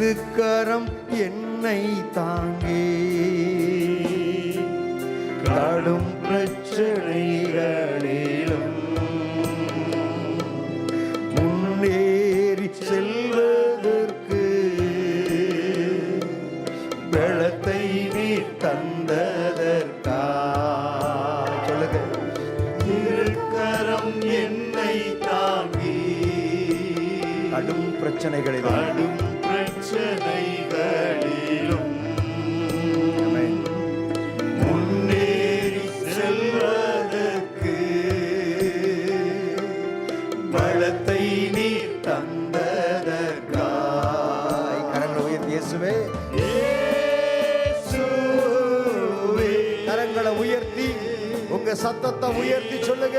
திருக்கரம் என்னை தாங்கே. கடும் பிரச்சனைகளிலும் முன்னேறி செல்வதற்கு பலத்தை நீ தந்ததற்கா சொல்லுங்க. திருக்கரம் என்னை தாங்கி. கடும் பிரச்சனைகளிலும் கடும் பிரச்சனைகளிலும் முன்னேறி செல்வதற்கு பலத்தை நீ தந்ததற்காய். கரங்களை உயர்த்தி இயேசுவே. கரங்களை உயர்த்தி உங்க சத்தத்தை உயர்த்தி சொல்லுங்க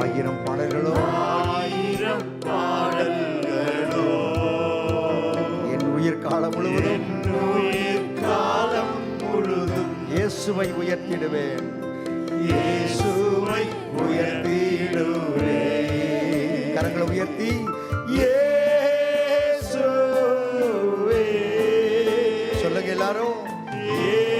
ஆயிரம் பாடல்களோ. ஆயிரம் பாடல்களோ. என் உயிர் காலம் முழுவதும் என்னுயிர் காலம் முழுதும் இயேசுவை உயர்த்திடுவேன். இயேசுவை உயர்த்திடுவே கரங்களை உயர்த்தி. இயேசுவே. சொல்லுங்க எல்லாரும். இயேசுவே.